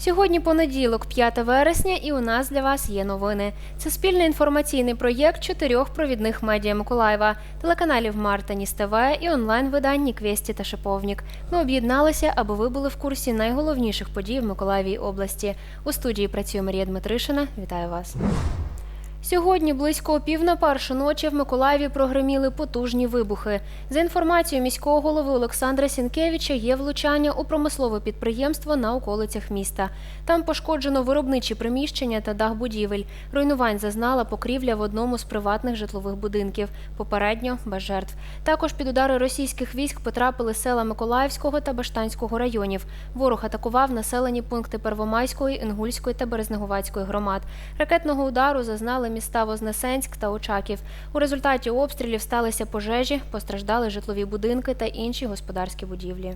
Сьогодні понеділок, 5 вересня, і у нас для вас є новини. Це спільний інформаційний проєкт чотирьох провідних медіа Миколаєва, телеканалів Марта ТВ і онлайн-видань Ніквесті та Шиповнік. Ми об'єдналися, аби ви були в курсі найголовніших подій в Миколаєвій області. У студії працює Марія Дмитришина. Вітаю вас. Сьогодні близько пів на першу ночі в Миколаєві прогреміли потужні вибухи. За інформацією міського голови Олександра Сінкевича, є влучання у промислове підприємство на околицях міста. Там пошкоджено виробничі приміщення та дах будівель. Руйнувань зазнала покрівля в одному з приватних житлових будинків. Попередньо без жертв. Також під удари російських військ потрапили села Миколаївського та Баштанського районів. Ворог атакував населені пункти Первомайської, Інгульської та Березнеговацької громад. Ракетного удару зазнали міста Вознесенськ та Очаків. У результаті обстрілів сталися пожежі, постраждали житлові будинки та інші господарські будівлі.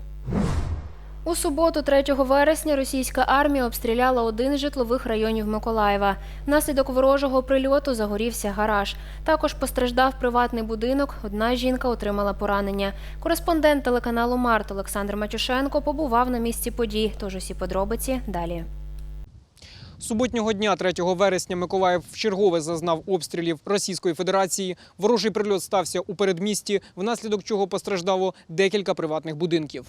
У суботу, 3 вересня, російська армія обстріляла один з житлових районів Миколаєва. Внаслідок ворожого прильоту загорівся гараж. Також постраждав приватний будинок. Одна жінка отримала поранення. Кореспондент телеканалу Март Олександр Матюшенко побував на місці подій. Тож усі подробиці далі. Суботнього дня, 3 вересня, Миколаїв вчергове зазнав обстрілів Російської Федерації. Ворожий прильот стався у передмісті, внаслідок чого постраждало декілька приватних будинків.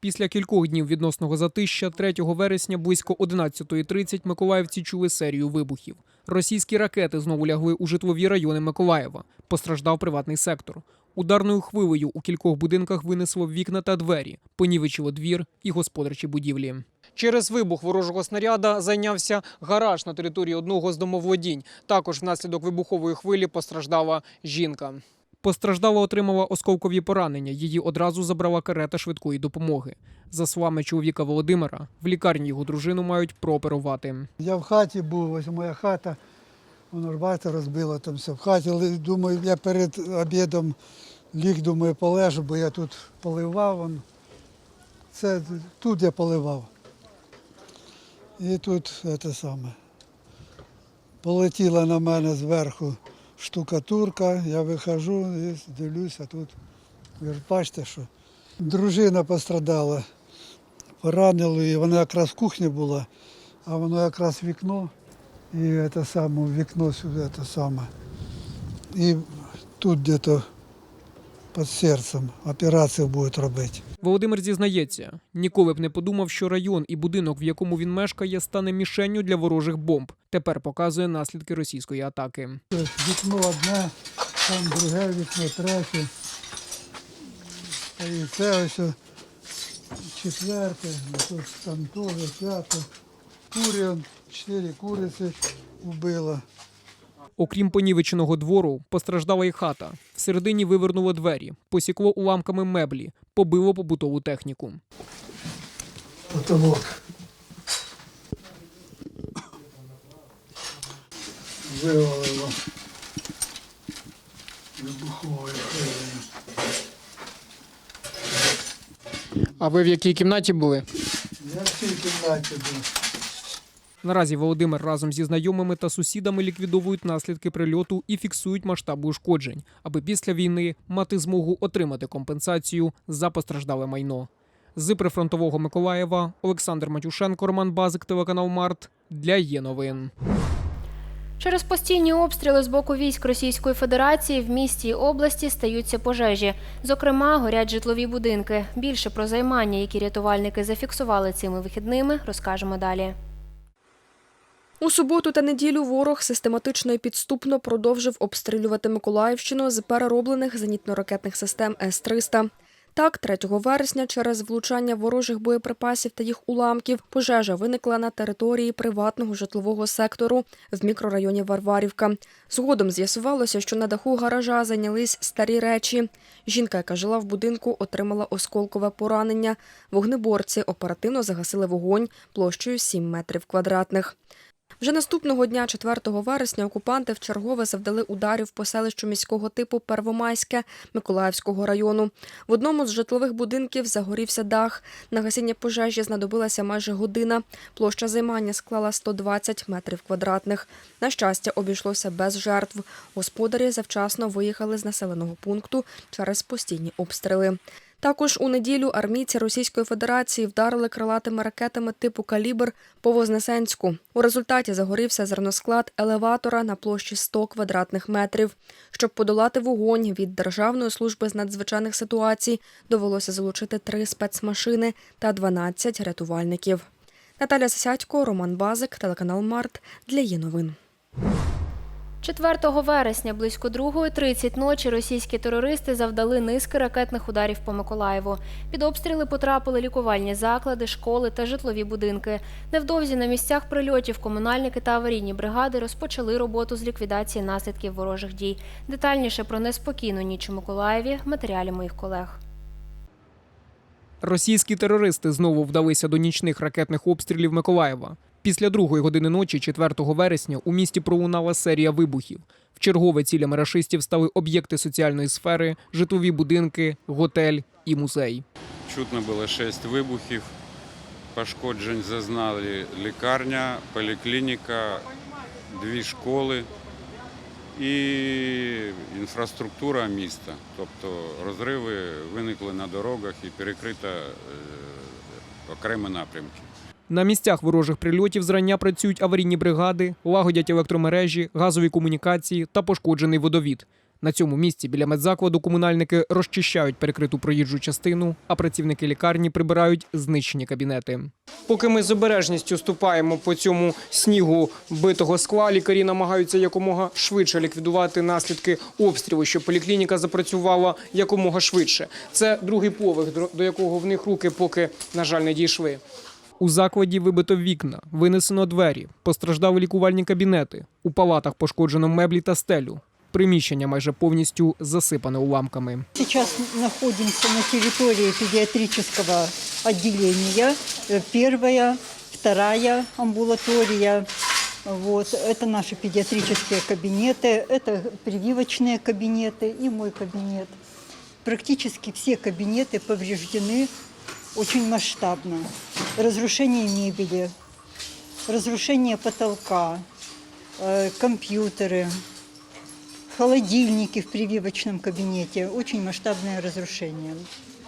Після кількох днів відносного затища 3 вересня близько 11.30 миколаївці чули серію вибухів. Російські ракети знову лягли у житлові райони Миколаєва. Постраждав приватний сектор. Ударною хвилею у кількох будинках винесло вікна та двері, понівечило двір і господарчі будівлі. Через вибух ворожого снаряда зайнявся гараж на території одного з домоволодінь. Також внаслідок вибухової хвилі постраждала жінка. Постраждала отримала осколкові поранення. Її одразу забрала карета швидкої допомоги. За словами чоловіка Володимира, в лікарні його дружину мають прооперувати. Я в хаті був, ось моя хата, воно бачите, розбило там все в хаті. Думаю, я перед обідом ліг, думаю, полежу, бо я тут поливав. Це тут я поливав. І тут це саме. Полетіла на мене зверху штукатурка, я виходжу і дивлюся тут. Бачите, що дружина пострадала, поранило її, вона якраз в кухні була, а воно якраз вікно, і це саме, вікно сюди це саме. І тут десь під серцем операцію будуть робити. Володимир зізнається, ніколи б не подумав, що район і будинок, в якому він мешкає, стане мішенню для ворожих бомб. Тепер показує наслідки російської атаки. Вікно одне, там друге вікно, третє. І це ось четверте, там теж п'яте. Курі, чотири куриці вбило. Окрім понівеченого двору, постраждала й хата. Всередині вивернуло двері, посікло уламками меблі, побило побутову техніку. Потолок. Вивалило. Вибуховою. А ви в якій кімнаті були? Я в цій кімнаті був. Наразі Володимир разом зі знайомими та сусідами ліквідовують наслідки прильоту і фіксують масштаби ушкоджень, аби після війни мати змогу отримати компенсацію за постраждале майно. З прифронтового Миколаєва Олександр Матюшенко, Роман Базик, телеканал Март для є новин. Через постійні обстріли з боку військ Російської Федерації в місті і області стаються пожежі. Зокрема, горять житлові будинки. Більше про займання, які рятувальники зафіксували цими вихідними, розкажемо далі. У суботу та неділю ворог систематично і підступно продовжив обстрілювати Миколаївщину з перероблених зенітно-ракетних систем С-300. Так, 3 вересня через влучання ворожих боєприпасів та їх уламків пожежа виникла на території приватного житлового сектору в мікрорайоні Варварівка. Згодом з'ясувалося, що на даху гаража зайнялись старі речі. Жінка, яка жила в будинку, отримала осколкове поранення. Вогнеборці оперативно загасили вогонь площею 7 метрів квадратних. Вже наступного дня, 4 вересня, окупанти вчергове завдали ударів по селищу міського типу Первомайське Миколаївського району. В одному з житлових будинків загорівся дах. На гасіння пожежі знадобилася майже година. Площа займання склала 120 метрів квадратних. На щастя, обійшлося без жертв. Господарі завчасно виїхали з населеного пункту через постійні обстріли. Також у неділю армійці Російської Федерації вдарили крилатими ракетами типу калібр по Вознесенську. У результаті загорівся зерносклад елеватора на площі 100 квадратних метрів. Щоб подолати вогонь від Державної служби з надзвичайних ситуацій, довелося залучити три спецмашини та 12 рятувальників. Наталя Сасядько, Роман Базик, телеканал Март для є новин. 4 вересня близько 2.30 ночі російські терористи завдали низки ракетних ударів по Миколаєву. Під обстріли потрапили лікувальні заклади, школи та житлові будинки. Невдовзі на місцях прильотів комунальники та аварійні бригади розпочали роботу з ліквідації наслідків ворожих дій. Детальніше про неспокійну ніч у Миколаєві матеріалі моїх колег. Російські терористи знову вдалися до нічних ракетних обстрілів Миколаєва. Після другої години ночі, 4 вересня, у місті пролунала серія вибухів. В чергове цілями рашистів стали об'єкти соціальної сфери, житлові будинки, готель і музей. Чутно було шість вибухів. Пошкоджень зазнали лікарня, поліклініка, дві школи і інфраструктура міста. Тобто розриви виникли на дорогах і перекрита е, окремі напрямки. На місцях ворожих прильотів зрання працюють аварійні бригади, лагодять електромережі, газові комунікації та пошкоджений водовід. На цьому місці біля медзакладу комунальники розчищають перекриту проїжджу частину, а працівники лікарні прибирають знищені кабінети. Поки ми з обережністю ступаємо по цьому снігу битого скла, лікарі намагаються якомога швидше ліквідувати наслідки обстрілу, щоб поліклініка запрацювала якомога швидше. Це другий поверх, до- якого в них руки поки, на жаль, не дійшли. У закладі вибито вікна, винесено двері, постраждали лікувальні кабінети. У палатах пошкоджено меблі та стелю. Приміщення майже повністю засипане уламками. Сейчас находимся на территории педиатрического отделения. Э, Первая, вторая амбулатория. Вот. Это наши педиатрические кабинеты, это прививочные кабинеты и мой кабинет. Практически все кабинеты повреждены очень масштабно. Разрушение мебели, разрушение потолка, э, компьютеры, холодильники в прививочном кабинете. Очень масштабное разрушение.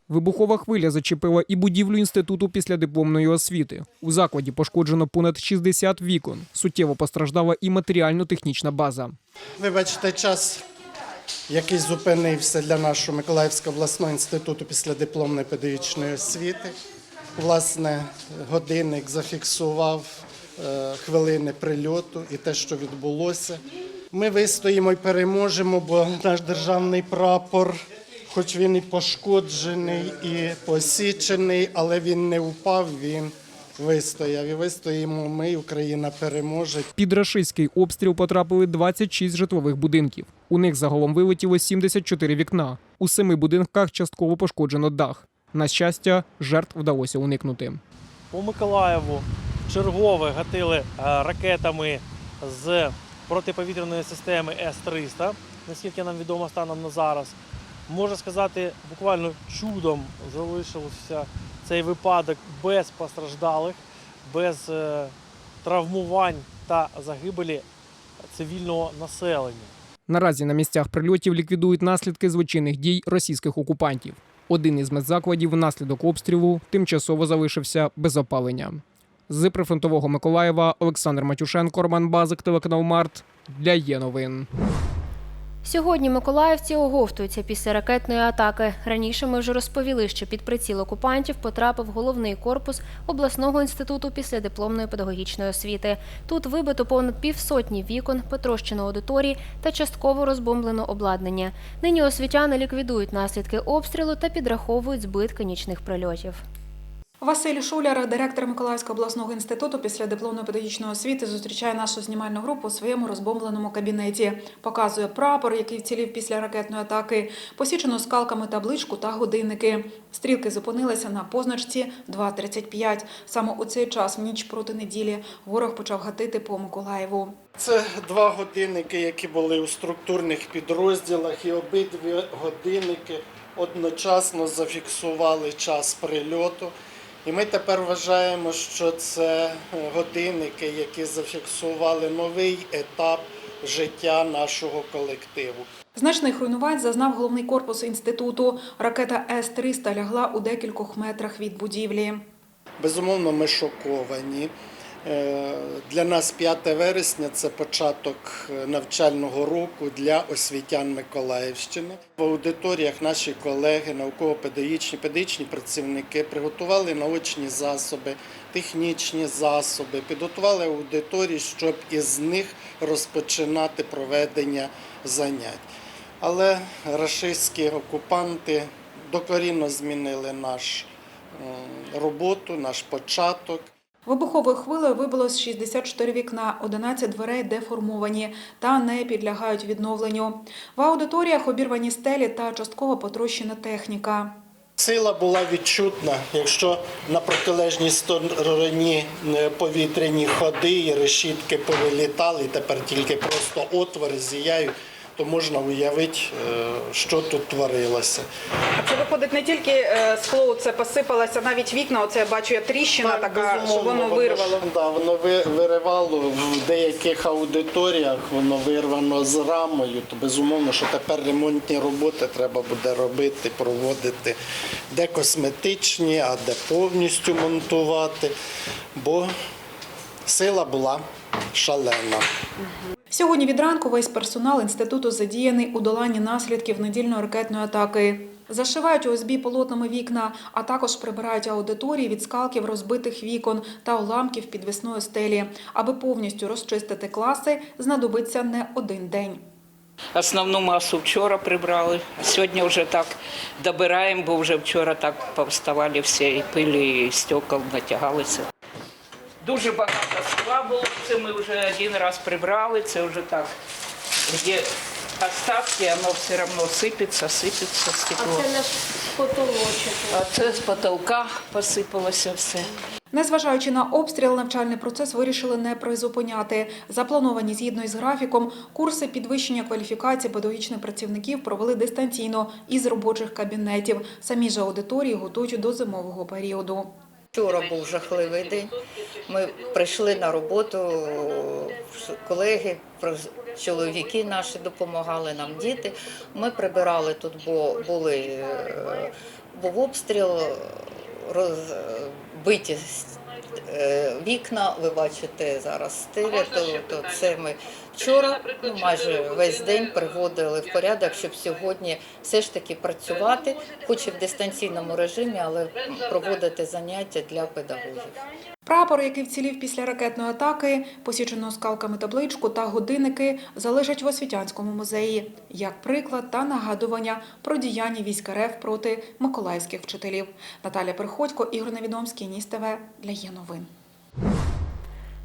Вибухова хвиля зачепила і будівлю інституту післядипломної освіти. У закладі пошкоджено понад 60 вікон. Суттєво постраждала і матеріально-технічна база. Вибачте, час, який зупинився для нашого Миколаївського обласного інституту післядипломної педагогічної освіти. Власне, годинник зафіксував е, хвилини прильоту і те, що відбулося. Ми вистоїмо і переможемо, бо наш державний прапор, хоч він і пошкоджений, і посічений, але він не впав, він вистояв. І вистоїмо ми, Україна переможе. Під рашистський обстріл потрапили 26 житлових будинків. У них загалом вилетіло 74 вікна. У семи будинках частково пошкоджено дах. На щастя, жертв вдалося уникнути. по Миколаєву чергове гатили е, ракетами з протиповітряної системи С-300, наскільки нам відомо станом на зараз. Можна сказати, буквально чудом залишився цей випадок без постраждалих, без е, травмувань та загибелі цивільного населення. Наразі на місцях прильотів ліквідують наслідки злочинних дій російських окупантів. Один із медзакладів внаслідок обстрілу тимчасово залишився без опалення. З прифронтового Миколаєва Олександр Матюшенко, Роман Базик, телеканал Март для є новин. Сьогодні миколаївці оговтуються після ракетної атаки. Раніше ми вже розповіли, що під приціл окупантів потрапив головний корпус обласного інституту післядипломної педагогічної освіти. Тут вибито понад півсотні вікон, потрощено аудиторії та частково розбомблено обладнання. Нині освітяни ліквідують наслідки обстрілу та підраховують збитки нічних прильотів. Василь Шуляр, директор Миколаївського обласного інституту після дипломної педагогічної освіти, зустрічає нашу знімальну групу у своєму розбомбленому кабінеті. Показує прапор, який вцілів після ракетної атаки, посічену скалками табличку та годинники. Стрілки зупинилися на позначці 2.35. Саме у цей час, в ніч проти неділі, ворог почав гатити по Миколаєву. Це два годинники, які були у структурних підрозділах, і обидві годинники одночасно зафіксували час прильоту. І ми тепер вважаємо, що це годинники, які зафіксували новий етап життя нашого колективу. Значних руйнувань зазнав головний корпус інституту. Ракета С-300 лягла у декількох метрах від будівлі. Безумовно, ми шоковані. Е, Для нас 5 вересня це початок навчального року для освітян Миколаївщини. В аудиторіях наші колеги, науково-педагогічні, педагогічні працівники приготували наочні засоби, технічні засоби, підготували аудиторії, щоб із них розпочинати проведення занять. Але рашистські окупанти докорінно змінили наш роботу, наш початок. Вибуховою хвилею вибилось 64 вікна, 11 дверей деформовані та не підлягають відновленню. В аудиторіях обірвані стелі та частково потрощена техніка. Сила була відчутна, якщо на протилежній стороні е, повітряні ходи і решітки повилітали, тепер тільки просто отвори зіяють, то можна уявити, е, що тут творилося. А це виходить не тільки е, скло, це посипалося, навіть вікна. Оце я бачу, є тріщина така, що воно вирвало. Да, воно виривало в деяких аудиторіях, воно вирвано з рамою. То безумовно, що тепер ремонтні роботи треба буде робити, проводити де косметичні, а де повністю монтувати. Бо сила була шалена. Сьогодні від ранку весь персонал інституту задіяний у доланні наслідків недільної ракетної атаки. Зашивають ОСБ полотнами вікна, а також прибирають аудиторії від скалків розбитих вікон та уламків підвісної стелі. Аби повністю розчистити класи, знадобиться не один день. Основну масу вчора прибрали, сьогодні вже так добираємо, бо вже вчора так повставали всі і пилі, і стекол натягалися. Дуже багато скла було, це ми вже один раз прибрали, це вже так. Де остатки, воно все одно сипеться, сипеться стекло. А це наш потолочок. А це з потолка посипалося все. Незважаючи на обстріл, навчальний процес вирішили не призупиняти. Заплановані згідно із графіком курси підвищення кваліфікації педагогічних працівників провели дистанційно із робочих кабінетів. Самі ж аудиторії готують до зимового періоду. Вчора був жахливий день. Ми прийшли на роботу, колеги, чоловіки наші допомагали нам діти. Ми прибирали тут, бо були е, був обстріл, розбиті е, вікна. Ви бачите зараз стиля, то, то це ми вчора ну, майже весь день приводили в порядок, щоб сьогодні все ж таки працювати, хоч і в дистанційному режимі, але проводити заняття для педагогів. Прапор, який вцілів після ракетної атаки, посічену скалками табличку та годинники залежать в Освітянському музеї як приклад та нагадування про діяння військ РФ проти миколаївських вчителів. Наталя Приходько, Ігор Невідомський, Ніс ТВ для є новин.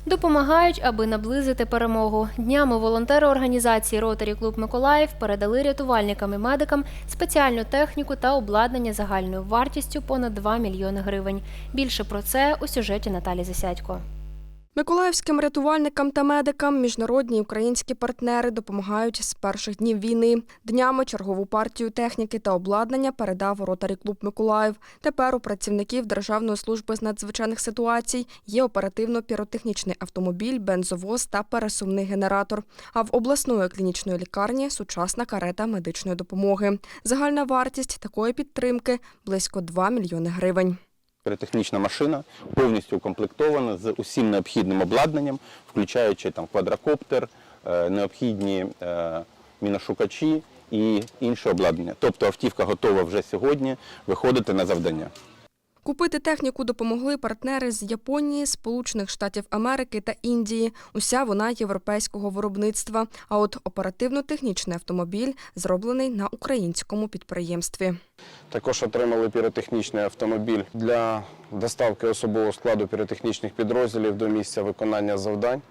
Допомагають, аби наблизити перемогу. Днями волонтери організації Ротарі Клуб Миколаїв передали рятувальникам і медикам спеціальну техніку та обладнання загальною вартістю понад 2 мільйони гривень. Більше про це у сюжеті Наталі Засядько. Миколаївським рятувальникам та медикам міжнародні і українські партнери допомагають з перших днів війни. Днями чергову партію техніки та обладнання передав Ротарі клуб Миколаїв. Тепер у працівників Державної служби з надзвичайних ситуацій є оперативно-піротехнічний автомобіль, бензовоз та пересувний генератор. А в обласної клінічної лікарні сучасна карета медичної допомоги. Загальна вартість такої підтримки близько 2 мільйони гривень. Піротехнічна машина повністю укомплектована з усім необхідним обладнанням, включаючи там квадрокоптер, е, необхідні е, міношукачі і інше обладнання. Тобто автівка готова вже сьогодні виходити на завдання. Купити техніку допомогли партнери з Японії, Сполучених Штатів Америки та Індії. Уся вона європейського виробництва. А от оперативно-технічний автомобіль зроблений на українському підприємстві. Також отримали піротехнічний автомобіль для доставки особового складу піротехнічних підрозділів до місця виконання завдань.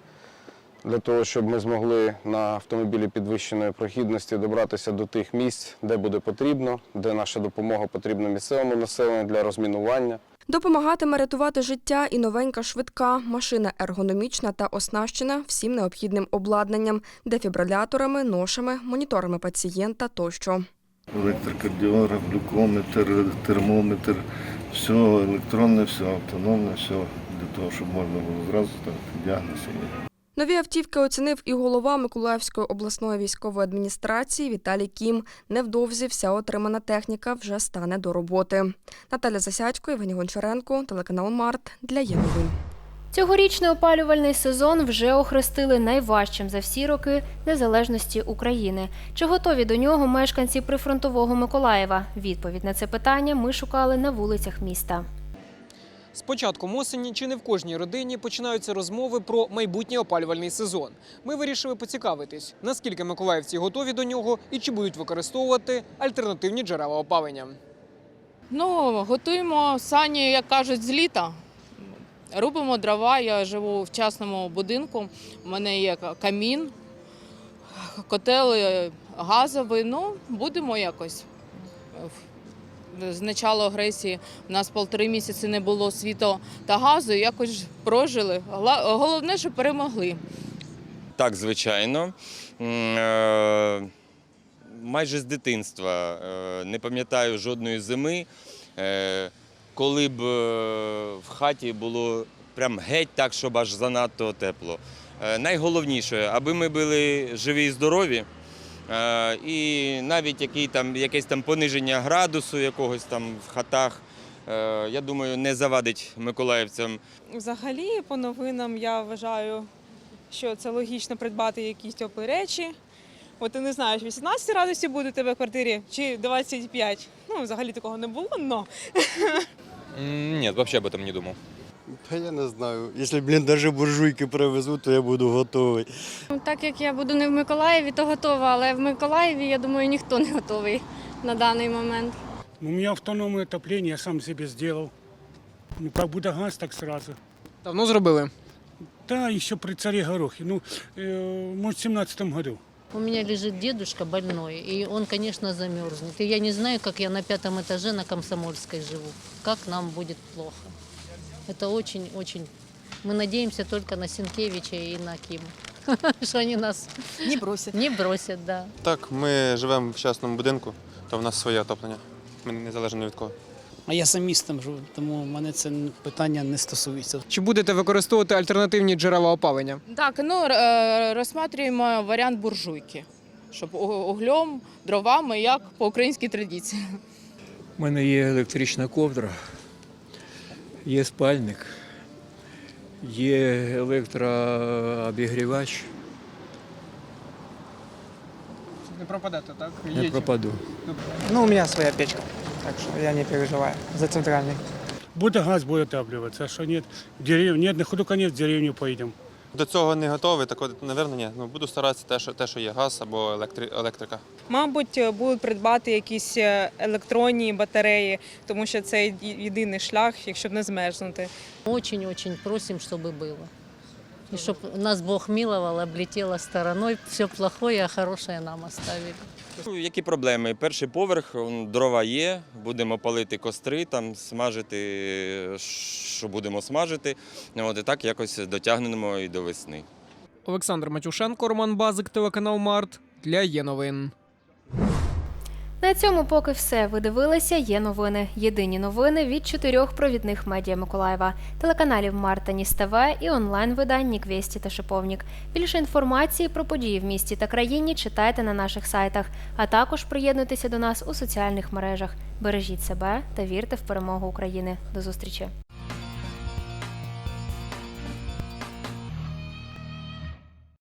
Для того, щоб ми змогли на автомобілі підвищеної прохідності добратися до тих місць, де буде потрібно, де наша допомога потрібна місцевому населенню для розмінування. Допомагатиме рятувати життя і новенька швидка. Машина ергономічна та оснащена всім необхідним обладнанням, дефібриляторами, ношами, моніторами пацієнта тощо. електрокардіограф, глюкометр, термометр, все електронне, все автономне, все для того, щоб можна було зразу так діагноз. Нові автівки оцінив і голова Миколаївської обласної військової адміністрації Віталій Кім. Невдовзі вся отримана техніка вже стане до роботи. Наталя Засядько, Євгеній Гончаренко, телеканал Март для Є. Цьогорічний опалювальний сезон вже охрестили найважчим за всі роки незалежності України. Чи готові до нього мешканці прифронтового Миколаєва? Відповідь на це питання ми шукали на вулицях міста. З початком осені чи не в кожній родині починаються розмови про майбутній опалювальний сезон. Ми вирішили поцікавитись, наскільки миколаївці готові до нього і чи будуть використовувати альтернативні джерела опалення. Ну, готуємо сані, як кажуть, з літа. Рубимо дрова. Я живу в частному будинку. У мене є камін, котел газовий. Ну, будемо якось. З початку агресії у нас полтори місяці не було світу та газу, якось прожили. Головне, що перемогли. Так, звичайно. Е, Майже з дитинства е, не пам'ятаю жодної зими, е, коли б в хаті було прям геть так, щоб аж занадто тепло. Найголовніше, аби ми були живі і здорові, і навіть який там, якесь там пониження градусу якогось там в хатах, е, я думаю, не завадить миколаївцям Взагалі, по новинам я вважаю, що це логічно придбати якісь теплі речі. От ти не знаєш, 18 градусів буде у тебе в квартирі чи 25. Ну, взагалі такого не було, но Нет, вообще об этом не думал. Та я не знаю. Якщо, блін, навіть буржуйки привезуть, то я буду готовий. Так як я буду не в Миколаєві, то готова, але в Миколаєві, я думаю, ніхто не готовий на даний момент. У меня автономное отопление, я сам себе сделал. Ну, как будет газ, так сразу. Давно зробили? Да, еще при царе Горохе. Ну, э, может, в семнадцатом году. У меня лежит дедушка больной, и он, конечно, замерзнет. И я не знаю, как я на пятом этаже на Комсомольской живу. Как нам будет плохо. Это очень-очень... Мы надеемся только на Сенкевича и на Кима. Что они нас Не бросять. не бросят, да. Так, ми живемо в частному будинку, то в нас своє отоплення. Ми не залежимо ні від кого. А я сам містом живу, тому мене це питання не стосується. Чи будете використовувати альтернативні джерела опалення? Так, ну е, розсматриваємо варіант буржуйки, щоб у- углем, дровами, як по українській традиції. У мене є електрична ковдра, є спальник, є електрообігрівач. Не пропадете, так? Не пропаду. Ну, у меня своя печка, так что я не переживаю за центральный. Буде газ, буде отапливаться. А що ні? В деревню, нет, на ходу конец в деревню поедем. До цього не готовий, так от, напевно, ні. Ну, буду старатися те, що, те, що є газ або електри... електрика. мабуть, будуть придбати якісь е, електронні батареї, тому що це є- єдиний шлях, якщо не змерзнути. Очень-очень просим, чтобы было. И чтобы нас Бог миловал, облетело стороной. Все плохое, а хорошее нам оставили. Ну, які проблеми? Перший поверх, он, дрова є, будемо палити костри, там смажити, що будемо смажити. От, і так якось дотягнемо і до весни. Олександр Матюшенко, Роман Базик, телеканал Март для Є новин. На цьому поки все. Ви дивилися є новини. Єдині новини від чотирьох провідних медіа Миколаєва, телеканалів Марта Ніс ТВ і онлайн-видань Ніквесті та Шиповнік. Більше інформації про події в місті та країні читайте на наших сайтах, а також приєднуйтеся до нас у соціальних мережах. Бережіть себе та вірте в перемогу України. До зустрічі!